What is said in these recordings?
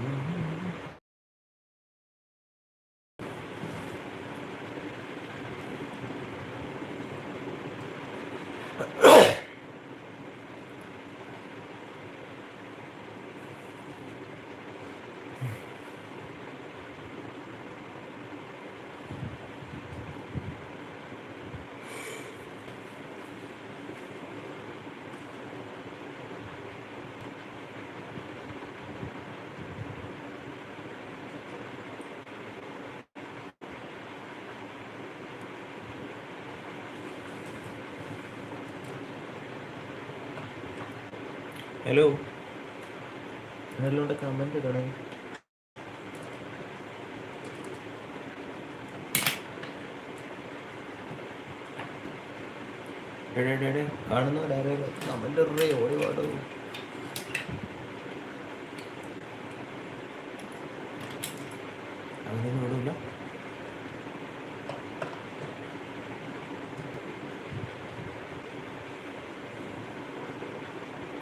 Mm-hmm. Hello നല്ലോണ്ട് comment ഇടണേ. കാണുന്നവരാരേലും comment ഇടേ ഓടി പാടൂ അങ്ങനെ ഓടില്ല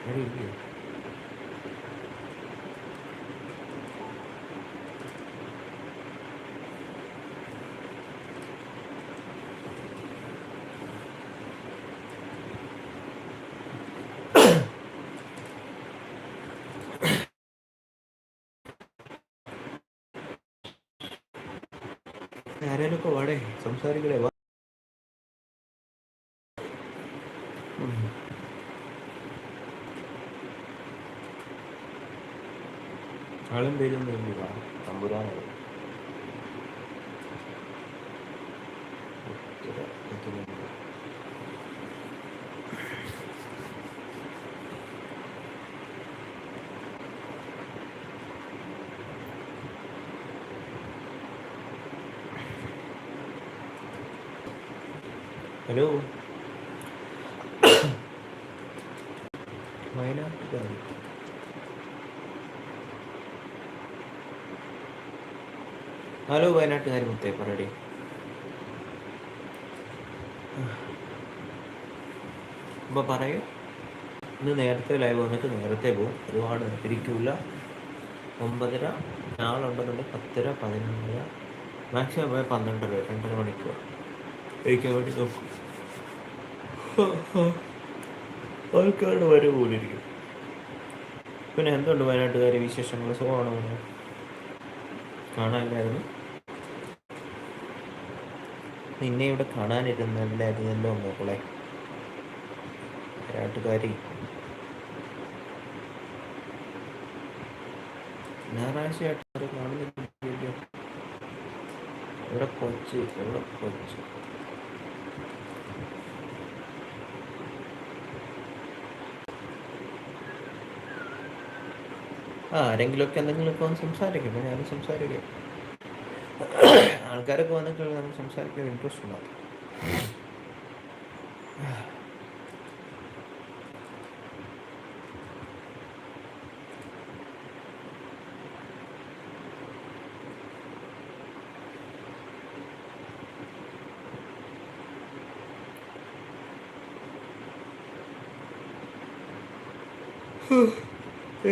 എവിടെ ഇല്ലേ ആരേലൊക്കെ വാടേ സംസാരിക്കണേ വാ. ആളും പേരും വേണ്ടില്ല ഹലോ. വയനാട്ടിലാണ് ഹലോ വയനാട്ടുകാർ മുത്തേ പറയടി. അപ്പോൾ പറയൂ. ഇന്ന് നേരത്തെ ലൈവ് വന്നിട്ട് നേരത്തെ പോകും ഒരുപാട് ഇരിക്കില്ല ഒമ്പതര നാളുണ്ടെന്നുണ്ടെങ്കിൽ പത്തര പതിനൊന്നര മാക്സിമം പോയാൽ പന്ത്രണ്ടര രണ്ടര മണിക്കൂർ. ഇരിക്കാൻ വേണ്ടി നോക്കും. ആൾക്കാരുടെ വരെ പോലിരിക്കും. പിന്നെ എന്തുണ്ട് വയനാട്ടുകാരെ വിശേഷങ്ങൾ സുഖമാണോ? കാണാനില്ലായിരുന്നു. നിന്നെ ഇവിടെ കാണാനിരുന്നല്ലായിരുന്നല്ലോ മോളെ വയനാട്ടുകാരി. ഞായറാഴ്ചയായിട്ട് കാണുന്നില്ല കാണുന്നില്ലല്ലോ. കൊച്ചു? എവിടെ കൊച്ച്? ആ ആരെങ്കിലുമൊക്കെ എന്തെങ്കിലുമൊക്കെ വന്ന് സംസാരിക്കും. അപ്പോൾ ഞാനും സംസാരിക്കും. ആൾക്കാരൊക്കെ വന്നിട്ടുള്ള സംസാരിക്കാൻ ഇൻട്രസ്റ്റ് ഉണ്ടാവും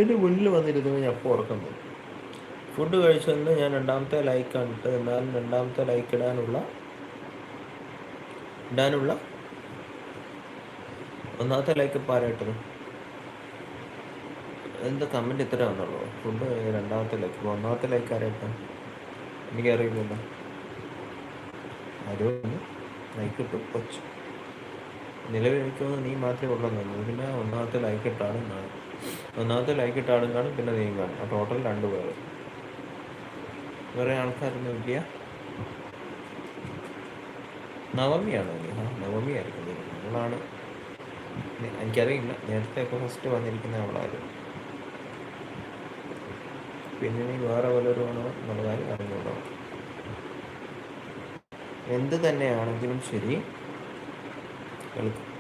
എന്റെ മുന്നിൽ വന്നിരുന്നു ഞാൻ ഉറക്കം തോന്നും ഫുഡ് കഴിച്ചെന്ന് ഞാൻ രണ്ടാമത്തെ ലൈക്ക് ഇട്ടത്. എന്നാലും രണ്ടാമത്തെ ലൈക്ക് ഇടാനുള്ള ഇടാനുള്ള ഒന്നാമത്തെ ലൈക്ക് ഇപ്പോൾ ആരായിട്ടത് എന്താ കമന്റ് ഇത്ര വന്നുള്ളൂ ഫുഡ് രണ്ടാമത്തെ ലൈക്ക് ഒന്നാമത്തെ ലൈക്ക് ആരായിട്ട് എനിക്കറിയില്ലല്ലോ. ആരും ലൈക്ക് ഇട്ടു. കൊച്ചു. നിലവിൽ എനിക്ക് നീ മാത്രമേ ഉള്ളൂ പിന്നെ ഒന്നാമത്തെ ലൈക്ക് ഇട്ടാണ് കാണും ഒന്നാമത്തെ ലൈക്ക് ഇട്ട ആളും കാണും പിന്നെ നീയും കാണും. ആ ടോട്ടൽ രണ്ട് പേര്. വേറെ ആൾക്കാരൊന്നും ഇല്ല. നവമിയാണോ നീ ആ നവമി ആയിരിക്കും. നീ അവളാണ് എനിക്കറിയില്ല. നേരത്തെ ഒക്കെ ഫസ്റ്റ് വന്നിരിക്കുന്ന അവളായിരുന്നു പിന്നെ നീ വേറെ വല്ലവരുമാണോ? എന്നുള്ള കാര്യം അറിഞ്ഞോളൂ എന്ത് തന്നെയാണെങ്കിലും ശരി. കേൾക്കും.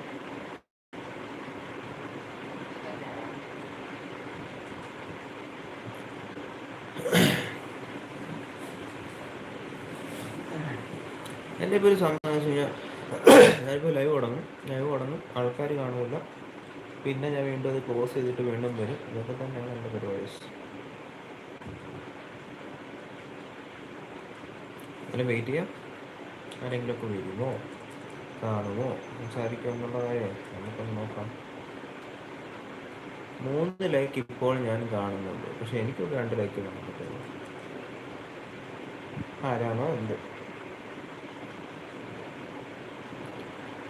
ഞാനിപ്പോൾ ഒരു സംഭവം വെച്ച് കഴിഞ്ഞാൽ ഞാനിപ്പോൾ ലൈവ് തുടങ്ങും. ലൈവ് തുടങ്ങും. ആൾക്കാർ കാണുമില്ല. പിന്നെ ഞാൻ വീണ്ടും അത് ക്ലോസ് ചെയ്തിട്ട് വീണ്ടും വരും. ഇതൊക്കെ തന്നെയാണ് എന്റെ പരിപാടി. അങ്ങനെ വെയിറ്റ് ചെയ്യാം. ആരെങ്കിലുമൊക്കെ വരുമോ? കാണുമോ? സംസാരിക്കുമോ എന്നുള്ള നമുക്കൊന്ന് നോക്കാം. മൂന്ന് ലൈക്ക് ഇപ്പോൾ ഞാൻ കാണുന്നുണ്ട്. പക്ഷെ എനിക്കൊക്കെ രണ്ട് ലൈക്ക് കാണാൻ പറ്റുള്ളൂ ആരാണോ എന്ത്?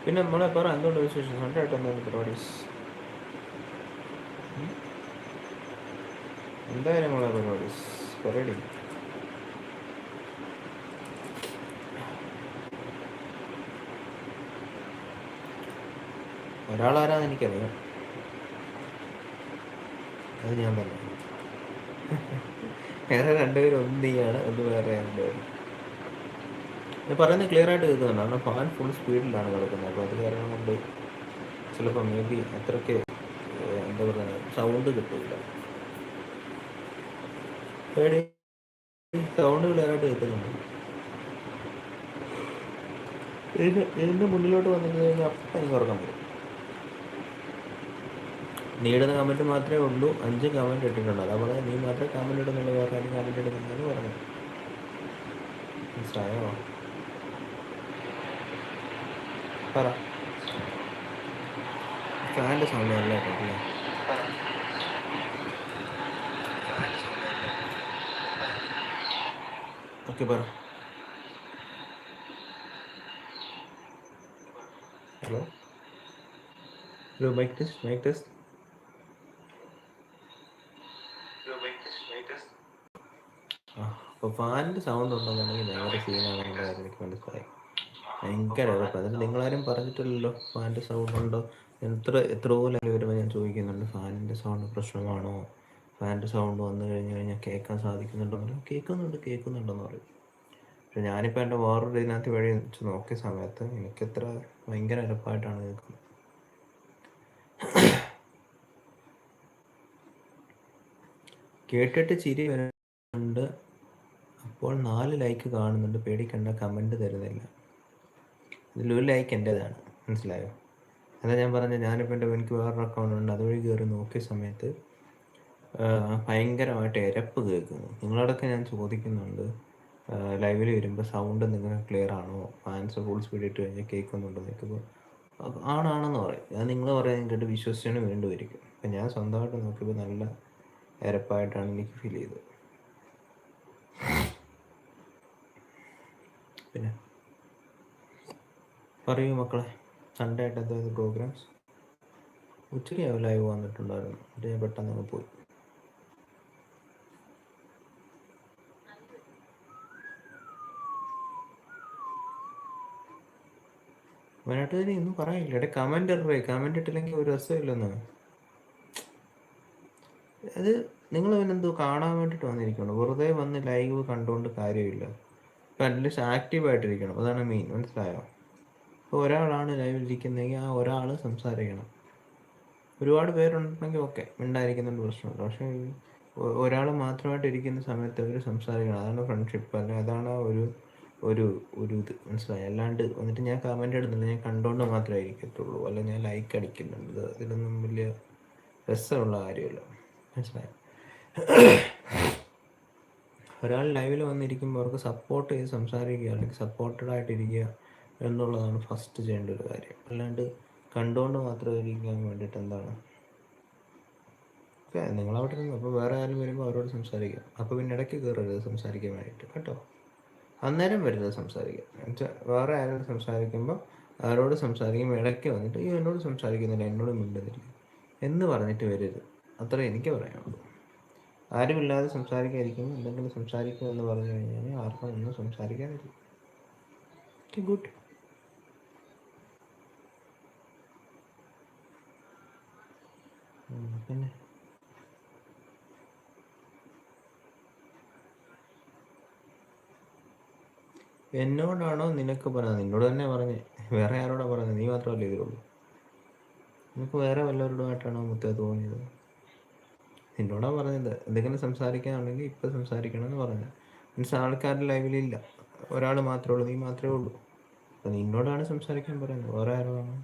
പിന്നെ നമ്മളെ പറ എന്തുകൊണ്ട് വിശേഷം? സൺഡേ ആയിട്ട് എന്താണ് പരിപാടീസ്? എന്തായാലും നമ്മളെ പരിപാടീസ് പരിപാടി. ഒരാളാരാന്ന് എനിക്കറിയാം. അത് ഞാൻ പറഞ്ഞു വേറെ രണ്ടുപേരും ഒന്നിയാണ് നീയാണ് ഒന്ന് വേറെ രണ്ടുപേരും. ഞാൻ പറയുന്നത് ക്ലിയർ ആയിട്ട് കേൾക്കുന്നുണ്ട്. കാരണം ഫാൻ ഫുൾ സ്പീഡിലാണ് കിടക്കുന്നത് അപ്പോൾ അത് കാരണം കൊണ്ട് ചിലപ്പോൾ മേ ബി അത്രയ്ക്ക് എന്താ പറയുക സൗണ്ട് കിട്ടില്ല പേടി. സൗണ്ട് ക്ലിയർ ആയിട്ട് കേൾക്കുന്നുണ്ട്. ഇതിന്റെ മുന്നിലോട്ട് വന്നിട്ട് കഴിഞ്ഞാൽ അപ്പം എനിക്ക് ഉറക്കം വരും. നീടുന്ന കമന്റ് മാത്രമേ ഉള്ളൂ. അഞ്ച് കമന്റ് ഇട്ടിട്ടുണ്ട്? അതേപോലെ നീ മാത്രമേ കമന്റ് ഇടുന്നുള്ളൂ. വേറെ ആരും കമന്റ് ഇടുന്നില്ലെന്ന് പറഞ്ഞു മനസ്സിലായോ? പറ. ഫാന്റെ സൗണ്ട് നല്ല കേട്ടോ ഓക്കെ പറ. Hello? Hello mike test mike test അപ്പോൾ ഫാനിന്റെ സൗണ്ട് ഉണ്ടെന്നുണ്ടെങ്കിൽ ഭയങ്കര സീനാണെന്നുള്ള കാര്യം എനിക്ക് മനസ്സിലായി. ഭയങ്കര ഉറപ്പ്. അതിന് നിങ്ങളാരും പറഞ്ഞിട്ടില്ലല്ലോ ഫാനിന്റെ സൗണ്ട് ഉണ്ടോ? എത്ര എത്ര പോലെ വരുമ്പോൾ ഞാൻ ചോദിക്കുന്നുണ്ട് ഫാനിന്റെ സൗണ്ട് പ്രശ്നമാണോ? ഫാനിന്റെ സൗണ്ട് വന്നു കഴിഞ്ഞ് കഴിഞ്ഞാൽ കേൾക്കാൻ സാധിക്കുന്നുണ്ടോ? എന്ന് കേൾക്കുന്നുണ്ട് കേൾക്കുന്നുണ്ടെന്ന് പറയും. പക്ഷെ ഞാനിപ്പോൾ എന്റെ വേറൊരു ഇതിനകത്ത് വഴി വെച്ച് നോക്കിയ സമയത്ത് എനിക്കത്ര ഭയങ്കര അരപ്പായിട്ടാണ് കേൾക്കുന്നത്. കേട്ടിട്ട് ചിരി വരുന്നുണ്ട്. അപ്പോൾ നാല് ലൈക്ക് കാണുന്നുണ്ട്. പേടിക്കണ്ട കമന്റ് തരുന്നില്ല. ഇതിലൊരു ലൈക്ക് എന്റേതാണ്. മനസ്സിലായോ? അതാ ഞാൻ പറഞ്ഞത്. ഞാനിപ്പോൾ എന്റെ എനിക്ക് വേറൊരു അക്കൗണ്ട് ഉണ്ട്. അതുവഴി കയറി നോക്കിയ സമയത്ത് ഭയങ്കരമായിട്ട് എരപ്പ് കേൾക്കുന്നു. നിങ്ങളോടൊക്കെ ഞാൻ ചോദിക്കുന്നുണ്ട്. ലൈവിൽ വരുമ്പോൾ സൗണ്ട് നിങ്ങൾക്ക് ക്ലിയർ ആണോ? ഫാൻസ് ഫുൾ സ്പീഡ് ഇട്ട് കഴിഞ്ഞാൽ കേൾക്കുന്നുണ്ടോ നിൽക്കുമ്പോൾ ആണാണെന്ന് പറയും. ഞാൻ നിങ്ങൾ പറയാൻ കേട്ട് വിശ്വസിച്ചതിന് വീണ്ടും അപ്പം ഞാൻ സ്വന്തമായിട്ട് നോക്കിയപ്പോൾ നല്ല എരപ്പായിട്ടാണ് എനിക്ക് ഫീൽ ചെയ്തത്. പിന്നെ? പറയൂ മക്കളെ. സൺഡേ ആയിട്ട് എന്തായത് പ്രോഗ്രാംസ് ഉച്ചയ്ക്ക് ലൈവ് വന്നിട്ടുണ്ടായിരുന്നു. എന്നിട്ട് ഞാൻ പെട്ടെന്ന് അങ്ങ് പോയി. വയനാട്ടുകാരി ഒന്നും പറയില്ല ഇടേ കമന്റ് ഇടറേ കമന്റ് ഇട്ടില്ലെങ്കിൽ ഒരു രസമില്ലെന്ന് അത് നിങ്ങൾ പിന്നെന്തോ കാണാൻ വേണ്ടിയിട്ട് വന്നിരിക്കണം വെറുതെ വന്ന് ലൈവ് കണ്ടുകൊണ്ട് കാര്യമില്ല. ഇപ്പം അറ്റ്ലീസ്റ്റ് ആക്റ്റീവായിട്ടിരിക്കണം അതാണ് മെയിൻ മനസ്സിലായോ? ഇപ്പോൾ ഒരാളാണ് ലൈവിൽ ഇരിക്കുന്നതെങ്കിൽ ആ ഒരാൾ സംസാരിക്കണം. ഒരുപാട് പേരുണ്ടെങ്കിൽ ഓക്കെ മിണ്ടായിരിക്കുന്നുണ്ട് പ്രശ്നമില്ല. പക്ഷേ ഒരാൾ മാത്രമായിട്ട് ഇരിക്കുന്ന സമയത്ത് അവർ സംസാരിക്കണം. അതാണ് ഫ്രണ്ട്ഷിപ്പ് അല്ലെ? അതാണ് ഒരു ഒരു ഒരു ഇത്. മനസ്സിലായി? അല്ലാണ്ട് വന്നിട്ട് ഞാൻ കമന്റ് ഇടുന്നില്ല. ഞാൻ കണ്ടുകൊണ്ട് മാത്രമേ ഇരിക്കത്തുള്ളൂ. അല്ല ഞാൻ ലൈക്ക് അടിക്കുന്നുണ്ട്. ഇത് ഇതിലൊന്നും വലിയ രസമുള്ള കാര്യമല്ല. മനസ്സിലായി? ഒരാൾ ലൈവിൽ വന്നിരിക്കുമ്പോൾ അവർക്ക് സപ്പോർട്ട് ചെയ്ത് സംസാരിക്കുക അല്ലെങ്കിൽ സപ്പോർട്ടഡ് ആയിട്ടിരിക്കുക എന്നുള്ളതാണ് ഫസ്റ്റ് ചെയ്യേണ്ട ഒരു കാര്യം. അല്ലാണ്ട് കണ്ടുകൊണ്ട് മാത്രം ഇരിക്കാൻ വേണ്ടിയിട്ട് എന്താണ്? ഓക്കെ നിങ്ങൾ അവിടെ നിന്ന് അപ്പോൾ വേറെ ആരും വരുമ്പോൾ അവരോട് സംസാരിക്കാം. അപ്പോൾ പിന്നെ ഇടയ്ക്ക് കയറരുത് സംസാരിക്കാൻ വേണ്ടിയിട്ട് കേട്ടോ? അന്നേരം വരുന്നത് സംസാരിക്കാം. എന്നുവെച്ചാൽ വേറെ ആരോട് സംസാരിക്കുമ്പോൾ ആരോട് സംസാരിക്കുമ്പോൾ ഇടയ്ക്ക് വന്നിട്ട് ഈ എന്നോട് സംസാരിക്കുന്നില്ല എന്നോട് മിണ്ടുന്നില്ല എന്ന് പറഞ്ഞിട്ട് വരരുത്. അത്ര എനിക്ക് പറയാനുള്ളൂ. ആരുമില്ലാതെ സംസാരിക്കാതിരിക്കുമ്പോൾ എന്തെങ്കിലും സംസാരിക്കുക എന്ന് പറഞ്ഞു കഴിഞ്ഞാൽ ആർക്കും ഒന്നും സംസാരിക്കാതിരിക്കും. ഗുഡ് പിന്നെ എന്നോടാണോ നിനക്ക് പറഞ്ഞത് നിന്നോട് തന്നെ പറഞ്ഞേ വേറെ ആരോടാ പറഞ്ഞത് നീ മാത്രമല്ലേ ഇതിലുള്ളൂ നിനക്ക് വേറെ വല്ലവരോടുമായിട്ടാണോ മുത്തേ തോന്നിയത് നിന്നോടാ പറഞ്ഞത് എന്തെങ്കിലും സംസാരിക്കാനുണ്ടെങ്കിൽ ഇപ്പം സംസാരിക്കണം എന്ന് പറഞ്ഞു മീൻസ് ആൾക്കാരുടെ ലൈവിലില്ല ഒരാൾ മാത്രമേ ഉള്ളൂ നീ മാത്രമേ ഉള്ളൂ അപ്പം നിന്നോടാണ് സംസാരിക്കാൻ പറയുന്നത് വേറെ ആരോടാണ്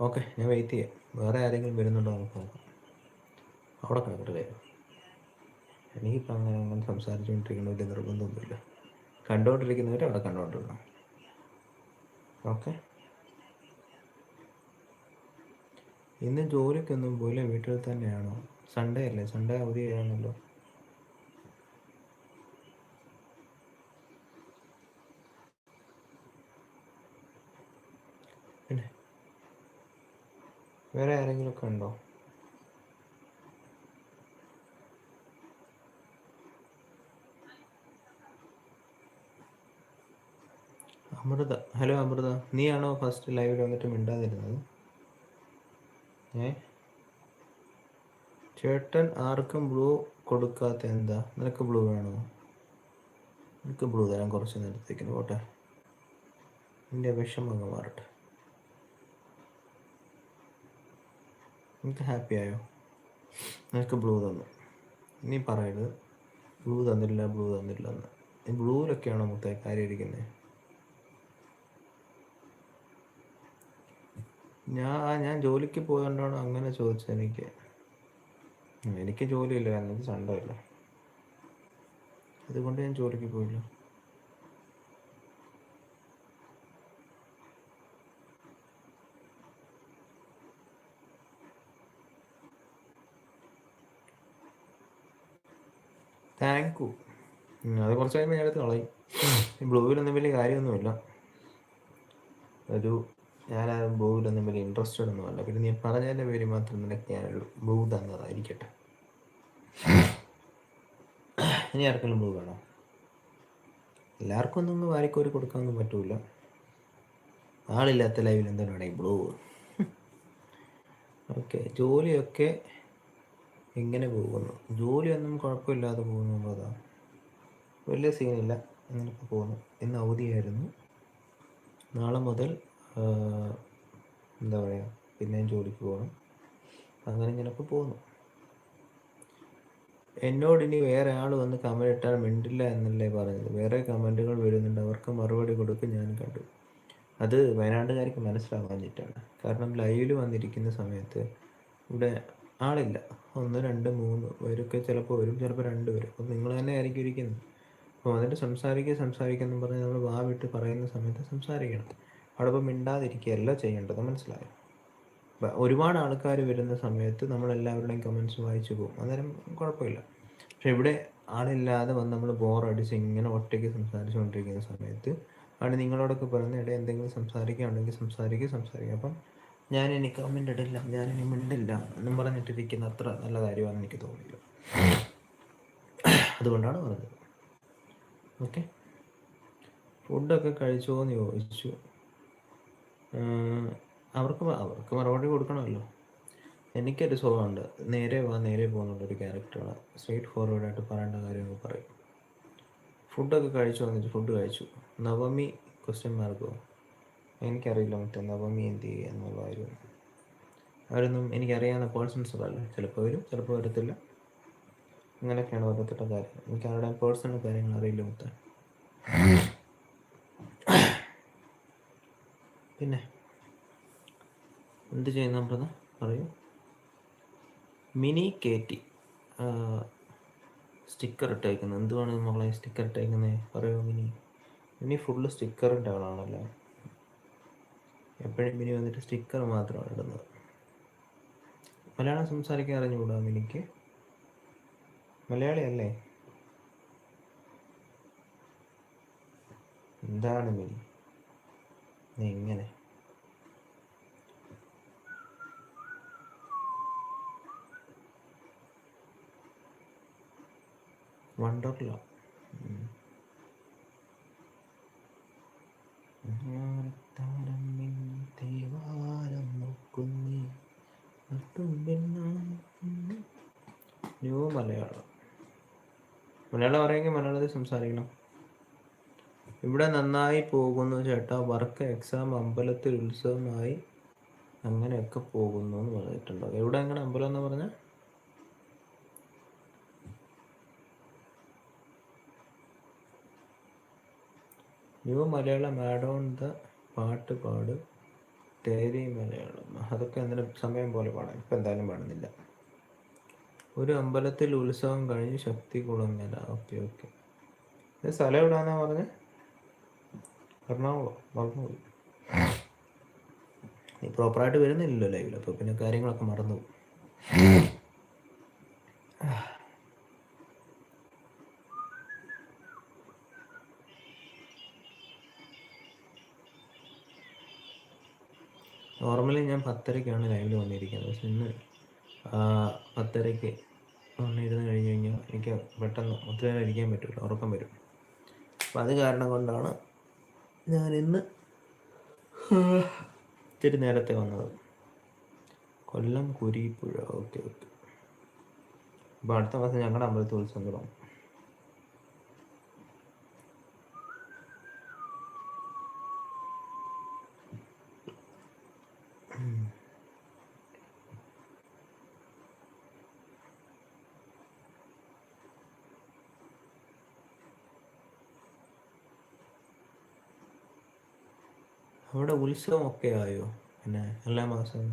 ഓക്കെ ഞാൻ വെയിറ്റ് ചെയ്യാം. വേറെ ആരെങ്കിലും വരുന്നുണ്ടോ നമുക്ക് നോക്കാം. അവിടെ കിടക്കട്ടെ എനിക്കിപ്പോൾ അങ്ങനെ അങ്ങനെ സംസാരിച്ചുകൊണ്ടിരിക്കുന്ന വലിയ നിർബന്ധമൊന്നുമില്ല. കണ്ടുകൊണ്ടിരിക്കുന്നവർ അവിടെ കണ്ടുകൊണ്ടിരുന്നു ഓക്കെ? ഇന്ന് ജോലിക്കൊന്നും പോലെ വീട്ടിൽ തന്നെയാണോ? സൺഡേ അല്ലേ? സൺഡേ അവധി അവധിയാണല്ലോ. വേറെ ആരെങ്കിലും ഒക്കെ ഉണ്ടോ? അമൃത. ഹലോ അമൃത. നീയാണോ ഫസ്റ്റ് ലൈവിൽ വന്നിട്ട് മിണ്ടാതിരുന്നത്? ഏ? ചേട്ടൻ ആർക്കും ബ്ലൂ കൊടുക്കാത്ത എന്താ? നിനക്ക് ബ്ലൂ വേണോ? നിനക്ക് ബ്ലൂ തരാൻ കുറച്ച് നേരത്തേക്കിന് പോട്ടെ. നിന്റെ വിഷമങ്ങ് മാറട്ടെ. നിനക്ക് ഹാപ്പി ആയോ? നിനക്ക് ബ്ലൂ തന്നു. ഇനി പറയരുത്. ബ്ലൂ തന്നില്ല ബ്ലൂ തന്നില്ല എന്ന് ഈ ബ്ലൂവിലൊക്കെയാണോ മുത്തേ കാര്യം ഇരിക്കുന്നത് ഞാൻ ഞാൻ ജോലിക്ക് പോയതുകൊണ്ടാണ് അങ്ങനെ ചോദിച്ചത് എനിക്ക്? എനിക്ക് ജോലിയില്ല കാരണം സണ്ടല്ല അല്ല അതുകൊണ്ട് ഞാൻ ജോലിക്ക് പോയില്ല. താങ്ക് യു അത് കുറച്ച് കഴിയുമ്പോൾ ഞാൻ എടുത്ത് കളയും. ബ്ലൂവിലൊന്നും വലിയ കാര്യമൊന്നുമില്ല. ഒരു ഞാൻ ആ ബ്ലൂവിലൊന്നും വലിയ ഇൻട്രസ്റ്റഡ് ഒന്നുമല്ല പിന്നെ നീ പറഞ്ഞതിന്റെ പേര് മാത്രം നിനക്ക് ഞാനൊരു ബ്ലൂ തന്നതായിരിക്കട്ടെ. ഇനി ആർക്കെങ്കിലും ബ്ലൂ വേണോ? എല്ലാവർക്കും ഒന്നും വാരിക്കോരി കൊടുക്കാനൊന്നും പറ്റൂല. ആളില്ലാത്ത ലൈവിൽ എന്താണ് വേണമെങ്കിൽ ബ്ലൂ ഓക്കെ ജോലിയൊക്കെ എങ്ങനെ പോകുന്നു? ജോലിയൊന്നും കുഴപ്പമില്ലാതെ പോകുന്നു എന്നുള്ളതാണ് വലിയ സീനില്ല അങ്ങനെയൊക്കെ പോകുന്നു. ഇന്ന് അവധിയായിരുന്നു. നാളെ മുതൽ എന്താ പറയുക പിന്നെയും ജോലിക്ക് പോകണം. അങ്ങനെ ഇങ്ങനെയൊക്കെ പോകുന്നു. എന്നോട് ഇനി വേറെ ആൾ വന്ന് കമന്റ് ഇട്ടാൽ മിണ്ടില്ല എന്നല്ലേ പറഞ്ഞത്. വേറെ കമന്റുകൾ വരുന്നുണ്ട്. അവർക്ക് മറുപടി കൊടുക്കും ഞാൻ കണ്ടു. അത് വയനാട്ടുകാർക്ക് മനസ്സിലാവാഞ്ഞിട്ടാണ്. കാരണം ലൈവിൽ വന്നിരിക്കുന്ന സമയത്ത് ഇവിടെ ആളില്ല. ഒന്ന് രണ്ട് മൂന്ന് പേരൊക്കെ ചിലപ്പോൾ വരും. ചിലപ്പോൾ രണ്ട് വരും. അപ്പോൾ നിങ്ങൾ തന്നെ ആയിരിക്കും ഇരിക്കുന്നത്. അപ്പോൾ വന്നിട്ട് സംസാരിക്കുക സംസാരിക്കുക എന്ന് പറഞ്ഞ് നമ്മൾ വാ വിട്ട് പറയുന്ന സമയത്ത് സംസാരിക്കണം. അവിടെ ഇപ്പോൾ മിണ്ടാതിരിക്കുകയല്ല ചെയ്യേണ്ടത്. മനസ്സിലായോ? ഒരുപാട് ആൾക്കാർ വരുന്ന സമയത്ത് നമ്മൾ എല്ലാവരുടെയും കമൻസ് വായിച്ചു പോകും. അന്നേരം കുഴപ്പമില്ല. പക്ഷെ ഇവിടെ ആളില്ലാതെ വന്ന് നമ്മൾ ബോറടിച്ച് ഇങ്ങനെ ഒറ്റയ്ക്ക് സംസാരിച്ചുകൊണ്ടിരിക്കുന്ന സമയത്ത് ആണ് നിങ്ങളോടൊക്കെ പറയുന്ന ഇടയിൽ എന്തെങ്കിലും സംസാരിക്കുകയാണെങ്കിൽ സംസാരിക്കുക സംസാരിക്കുക അപ്പം ഞാൻ ഇനി കമന്റ് ഇടില്ല. ഞാൻ ഇനി മിണ്ടില്ല എന്നും പറഞ്ഞിട്ടിരിക്കുന്ന അത്ര നല്ല കാര്യമാണെന്ന് എനിക്ക് തോന്നിയില്ല. അതുകൊണ്ടാണ് പറഞ്ഞത്. ഓക്കെ ഫുഡൊക്കെ കഴിച്ചോ എന്ന് ചോദിച്ചു. അവർക്ക് അവർക്ക് മറുപടി കൊടുക്കണമല്ലോ. എനിക്കൊരു സ്വഭാവമുണ്ട് നേരെ വാ നേരെ പോകുന്നുള്ളൊരു ക്യാരക്ടറാണ് സ്ട്രേറ്റ് ഫോർവേഡായിട്ട് പറയേണ്ട കാര്യങ്ങൾ പറയും. ഫുഡൊക്കെ കഴിച്ചു വന്നിട്ട് ഫുഡ് കഴിച്ചു. നവമി ക്വസ്റ്റ്യൻ മാർക്കോ എനിക്കറിയില്ല മറ്റൊന്ന്. അപ്പം നീ എന്ത് ചെയ്യുക എന്നുള്ള അവരൊന്നും എനിക്കറിയാവുന്ന പേഴ്സൺസ് അല്ല ചിലപ്പോൾ വരും ചിലപ്പോൾ വരത്തില്ല. അങ്ങനെയൊക്കെയാണ് ഓരോരുത്തരുടെ കാര്യം. എനിക്ക് അവരുടെ പേഴ്സണൽ കാര്യങ്ങൾ അറിയില്ല മൊത്തം. പിന്നെ എന്ത് ചെയ്യുന്ന പ്രത പറയൂ. മിനി കേറ്റി. സ്റ്റിക്കർ ഇട്ടേക്കുന്നത് എന്തുവാണ് മകളെ സ്റ്റിക്കർ ഇട്ടേക്കുന്നത് പറയൂ മിനി. മിനി ഫുള്ള് സ്റ്റിക്കറിന്റെ ആളാണല്ലോ? എപ്പോഴും മിനി വന്നിട്ട് സ്റ്റിക്കർ മാത്രമാണ് ഇടുന്നത്. മലയാളം സംസാരിക്കാൻ അറിഞ്ഞുകൂടാ മിനിക്ക്? മലയാളി അല്ലേ എന്താണ് മിനി? എങ്ങനെ വണ്ടർല ന്യൂ മലയാളം. മലയാളം അറിയെങ്കിൽ മലയാളത്തിൽ സംസാരിക്കണം. ഇവിടെ നന്നായി പോകുന്നു ചേട്ടാ. വർക്ക് എക്സാം അമ്പലത്തിൽ ഉത്സവമായി അങ്ങനെയൊക്കെ പോകുന്നു എന്ന് പറഞ്ഞിട്ടുണ്ടോ. എവിടെ അങ്ങനെ അമ്പലം എന്ന് പറഞ്ഞ? New Malayalam add on the പാട്ട് പാട്. തേരി മലയാളം. അതൊക്കെ എന്തിനും സമയം പോലെ പാടാം. ഇപ്പം എന്തായാലും പാടുന്നില്ല. ഒരു അമ്പലത്തിൽ ഉത്സവം കഴിഞ്ഞ് ശക്തി കുളങ്ങല. Okay okay. ഇത് സ്ഥലം എവിടാന്നാ പറഞ്ഞ്? എറണാകുളം. മറന്നുപോയി. നീ പ്രോപ്പറായിട്ട് വരുന്നില്ലല്ലോ ലൈവിൽ അപ്പോൾ പിന്നെ കാര്യങ്ങളൊക്കെ മറന്നു പോകും നോർമലി ഞാൻ പത്തരയ്ക്കാണ് ലൈവിൽ വന്നിരിക്കുന്നത്. പക്ഷെ ഇന്ന് പത്തരയ്ക്ക് വന്നിരുന്ന് കഴിഞ്ഞ് കഴിഞ്ഞാൽ എനിക്ക് പെട്ടെന്ന് ഒത്തിരി നേരം ഇരിക്കാൻ പറ്റില്ല ഉറക്കം വരും. അപ്പം അത് കാരണം കൊണ്ടാണ് ഞാൻ ഇന്ന് ഇത്തിരി നേരത്തെ വന്നത്. കൊല്ലം കുരിപ്പുഴ. Okay okay. അപ്പോൾ അടുത്ത മാസം ഞങ്ങളുടെ അമ്പലത്തിൽ ഉത്സവം തുടങ്ങും. അവിടെ ഉത്സവം ഒക്കെ ആയോ? പിന്നെ എല്ലാ മാസവും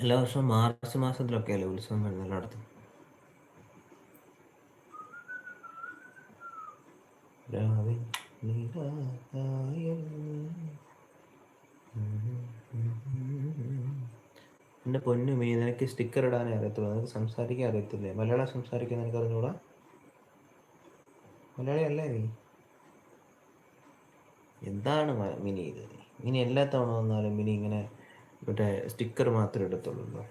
എല്ലാ വർഷവും മാർച്ച് മാസത്തിലൊക്കെ അല്ലേ ഉത്സവം വരുന്നത് എല്ലായിടത്തും? രാവിൽ പൊന്നു മീ നിനക്ക് സ്റ്റിക്കർ ഇടാനേ അറിയത്തുള്ളൂ. നിനക്ക് സംസാരിക്കാൻ അറിയത്തില്ലേ? മലയാളം സംസാരിക്കാൻ നിനക്ക് അറിഞ്ഞൂടാ മലയാളി അല്ലേ നീ? എന്താണ് മിനി ഇത്? മിനി എല്ലാ തവണ വന്നാലും മിനി ഇങ്ങനെ മറ്റേ സ്റ്റിക്കർ മാത്രമേ എടുത്തുള്ളൂ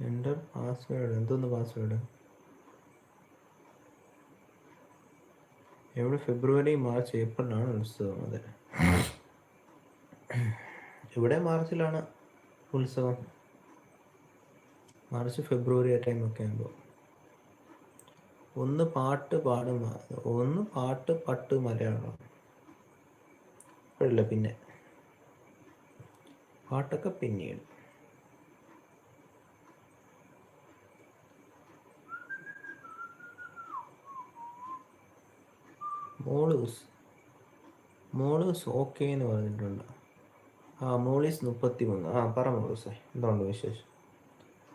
എന്റെ പാസ്വേഡ് എന്തോന്ന് പാസ്വേഡ് എവിടെ? ഫെബ്രുവരി മാർച്ച് ഏപ്രിലാണ് ഉത്സവം. അതെ. ഇവിടെ മാർച്ചിലാണ് ഉത്സവം. മാർച്ച് ഫെബ്രുവരി ആ ടൈമൊക്കെ ആകുമ്പോൾ ഒന്ന് പാട്ട് പാടും. ഒന്ന് പാട്ട് പട്ട് മലയാളം. ഇപ്പോഴില്ല പിന്നെ? പാട്ടൊക്കെ പിന്നീട്. മോളൂസ് മോളൂസ് ഓക്കെ എന്ന് പറഞ്ഞിട്ടുണ്ട്. ആ മോളീസ് മുപ്പത്തി മൂന്ന് ആ പറ മോളൂസേ. എന്തുകൊണ്ട് വിശേഷം?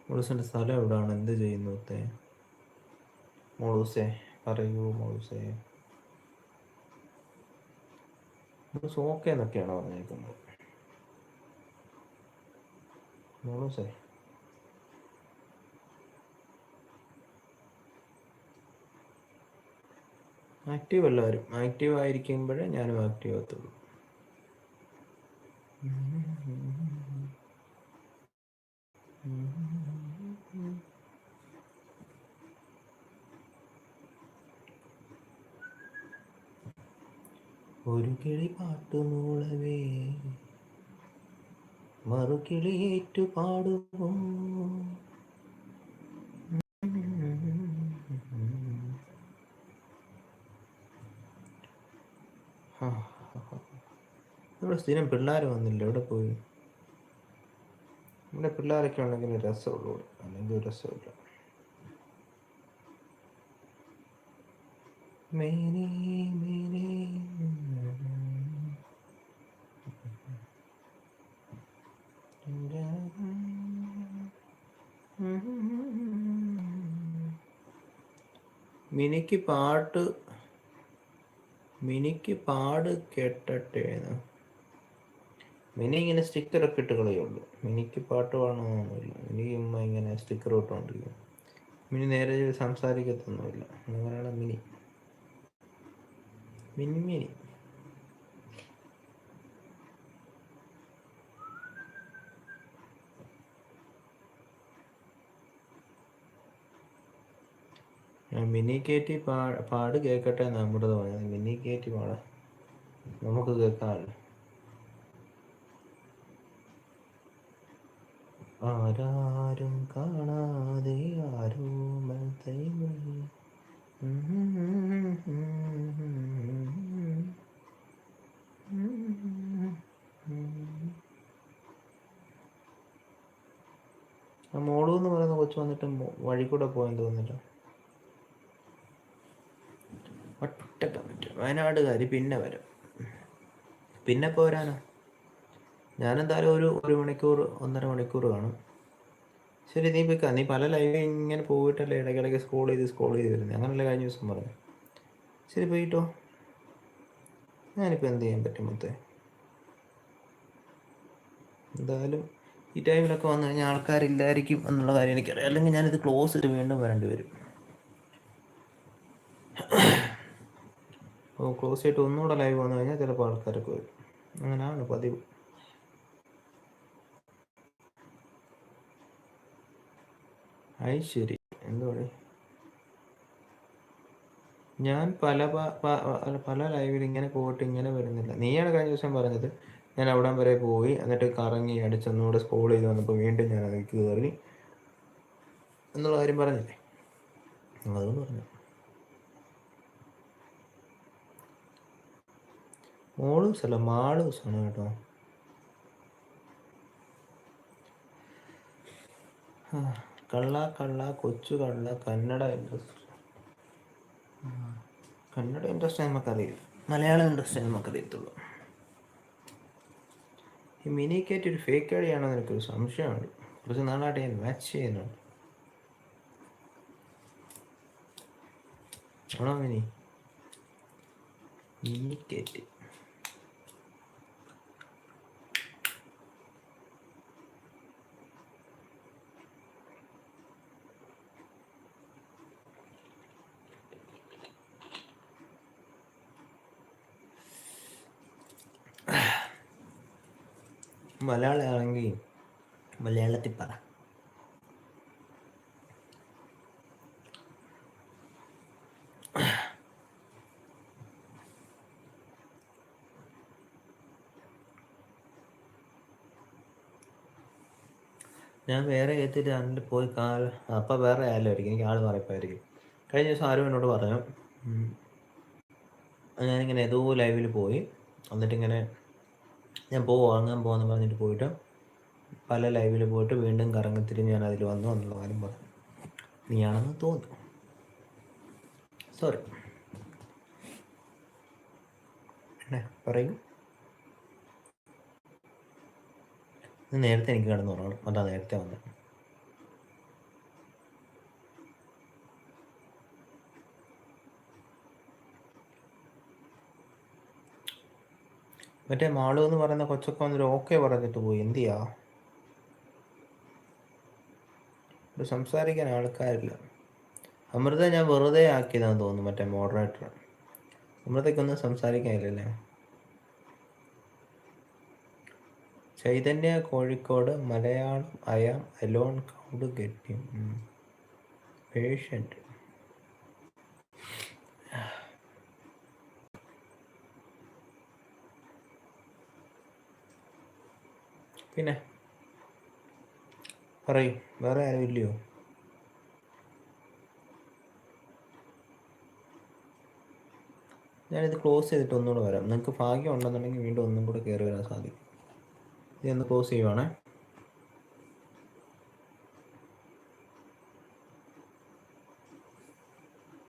മോളൂസിന്റെ സ്ഥലം എവിടെയാണ് എന്ത് ചെയ്യുന്നു ഇത്തേ മോളൂസേ പറയൂ മോളൂസേ. മോളൂസ് ഓക്കെ എന്നൊക്കെയാണ് പറഞ്ഞേക്കുന്നത്? മോളൂസേ. ആക്റ്റീവ് എല്ലാവരും. ആക്റ്റീവ് ആയിരിക്കുമ്പോഴേ ഞാനും ആക്റ്റീവ് ആകത്തുള്ളൂ ഒരു കിളി പാട്ടുമൂളവേ മറുകിളിയേറ്റു പാടുമോ ഇവിടെ സ്ഥിരം പിള്ളേർ വന്നില്ല. എവിടെ പോയി? ഇവിടെ പിള്ളേരൊക്കെ ഉണ്ടെങ്കിൽ രസമുള്ളൂ. അല്ലെങ്കിൽ രസമില്ല മേനേ മേനേ മിനിക്ക് പാട്ട് മിനിക്ക് പാട് കേട്ടട്ടെ മിനി ഇങ്ങനെ സ്റ്റിക്കർ ഒക്കെ ഇട്ട് കളയുള്ളൂ മിനിക്ക് പാട്ട് പാടണമെന്നൊന്നുമില്ല മിനി ഉമ്മ ഇങ്ങനെ സ്റ്റിക്കർ ഇട്ടുകൊണ്ടിരിക്കും മിനി നേരെ സംസാരിക്കത്തൊന്നുമില്ല. അങ്ങനെയാണ് മിനി. Mini mini. മിനി കയറ്റി പാ പാട് കേൾക്കട്ടെ നമ്മുടെ തോന്നുന്നത് മിനി കയറ്റി പാടാ. നമുക്ക് കേൾക്കാമല്ലോ ആരാരും കാണാതെ ആരോ മോളു എന്ന് പറയുന്ന കൊച്ചു വന്നിട്ട് വഴി കൂടെ പോയെന്ന് തോന്നില്ല ഒറ്റ വയനാടുകാരി പിന്നെ വരും. പിന്നെ പോരാനോ? ഞാനെന്തായാലും ഒരു ഒരു മണിക്കൂർ ഒന്നര മണിക്കൂർ കാണും. ശരി നീ പോയിക്കാ. നീ പല ലൈവ് ഇങ്ങനെ പോയിട്ടല്ലേ ഇടയ്ക്കിടയ്ക്ക് സ്ക്രോൾ ചെയ്ത് സ്ക്രോൾ ചെയ്ത് വരുന്നത് അങ്ങനെയല്ലേ കഴിഞ്ഞ ദിവസം പറഞ്ഞു. ശരി പോയിട്ടോ. ഞാനിപ്പോൾ എന്ത് ചെയ്യാൻ പറ്റും മൊത്തം? എന്തായാലും ഈ ടൈമിലൊക്കെ വന്നു കഴിഞ്ഞാൽ ആൾക്കാരില്ലായിരിക്കും എന്നുള്ള കാര്യം എനിക്കറിയാം. അല്ലെങ്കിൽ ഞാനിത് ക്ലോസ് ചെയ്ത് വീണ്ടും വരേണ്ടി വരും. അപ്പോൾ ക്ലോസ് ചെയ്തിട്ട് ഒന്നുകൂടെ ലൈവ് വന്നു കഴിഞ്ഞാൽ ചിലപ്പോൾ ആൾക്കാരൊക്കെ വരും. അങ്ങനെയാണ് പതിവ്. അത് ശരി. എന്താ പറയുക ഞാൻ പല പല ലൈവിൽ ഇങ്ങനെ പോയിട്ട് ഇങ്ങനെ വരുന്നില്ല. നീയാണ് കഴിഞ്ഞ ദിവസം പറഞ്ഞത് ഞാൻ അവിടം വരെ പോയി എന്നിട്ട് കറങ്ങി അടിച്ചൊന്നുകൂടെ സ്കോൾ ചെയ്ത് വന്നപ്പോൾ വീണ്ടും ഞാൻ അത് കയറി എന്നുള്ള കാര്യം പറഞ്ഞില്ലേ? അതുകൊണ്ട് പറഞ്ഞു. മോളൂസ് അല്ല മാളൂസ് ആണ് കേട്ടോ. കള്ള കള്ള കൊച്ചു കള്ള കന്നഡ ഇൻഡസ്ട്രി കന്നഡ ഇൻഡസ്ട്രി നമുക്കറിയില്ല മലയാളം ഇൻഡസ്ട്രി നമുക്കറിയത്തുള്ളൂ ഈ മിനി കേറ്റ് ഒരു ഫേക്ക് ഐ ആണോ എനിക്കൊരു സംശയമുണ്ട്. കുറച്ച് നാളായിട്ട് ഞാൻ മാച്ച് ചെയ്യുന്നുണ്ട്. ആണോ മിനി? മിനി മലയാളമാണെങ്കിൽ മലയാളത്തിൽ പറ. ഞാൻ വേറെ ഏത്തിട്ട് രണ്ട് പോയി കാൽ അപ്പം വേറെ ആയാലായിരിക്കും എനിക്ക് ആൾ മാറിപ്പോയിരിക്കും കഴിഞ്ഞ ദിവസം ആരും എന്നോട് പറഞ്ഞു. ഞാനിങ്ങനെ ഏതോ ലൈവിൽ പോയി. എന്നിട്ടിങ്ങനെ ഞാൻ പോകും വാങ്ങാൻ പോകാന്ന് പറഞ്ഞിട്ട് പോയിട്ട് പല ലൈവിൽ പോയിട്ട് വീണ്ടും കറങ്ങത്തിരി ഞാൻ അതിൽ വന്നു എന്നുള്ള കാര്യം പറഞ്ഞു. നീയാണെന്ന് തോന്നുന്നു. സോറി പിന്നെ പറയൂ. നേരത്തെ എനിക്ക് കിടന്നു ഉറങ്ങണം. അതാ നേരത്തെ വന്നത്. മറ്റേ മാളു എന്ന് പറയുന്ന കൊച്ചൊക്കെ വന്നിട്ട് ഓക്കെ പറഞ്ഞിട്ട് പോയി. എന്ത് ചെയ്യാ സംസാരിക്കാൻ ആൾക്കാരില്ല. അമൃത ഞാൻ വെറുതെ ആക്കിയതാന്ന് തോന്നുന്നു മറ്റേ മോഡറേറ്റർ അമൃതയ്ക്കൊന്നും സംസാരിക്കാനില്ലല്ലേ? Chaitanya Kozhikode Malayalam I am alone count getting patient പിന്നെ? പറയൂ വേറെ ആരും ഇല്ലയോ? ഞാനിത് ക്ലോസ് ചെയ്തിട്ട് ഒന്നുകൂടെ വരാം. നിങ്ങൾക്ക് ഭാഗ്യം ഉണ്ടെന്നുണ്ടെങ്കിൽ വീണ്ടും ഒന്നും കൂടെ കയറി വരാൻ സാധിക്കും. ഇതൊന്ന് ക്ലോസ് ചെയ്യുവാണേ.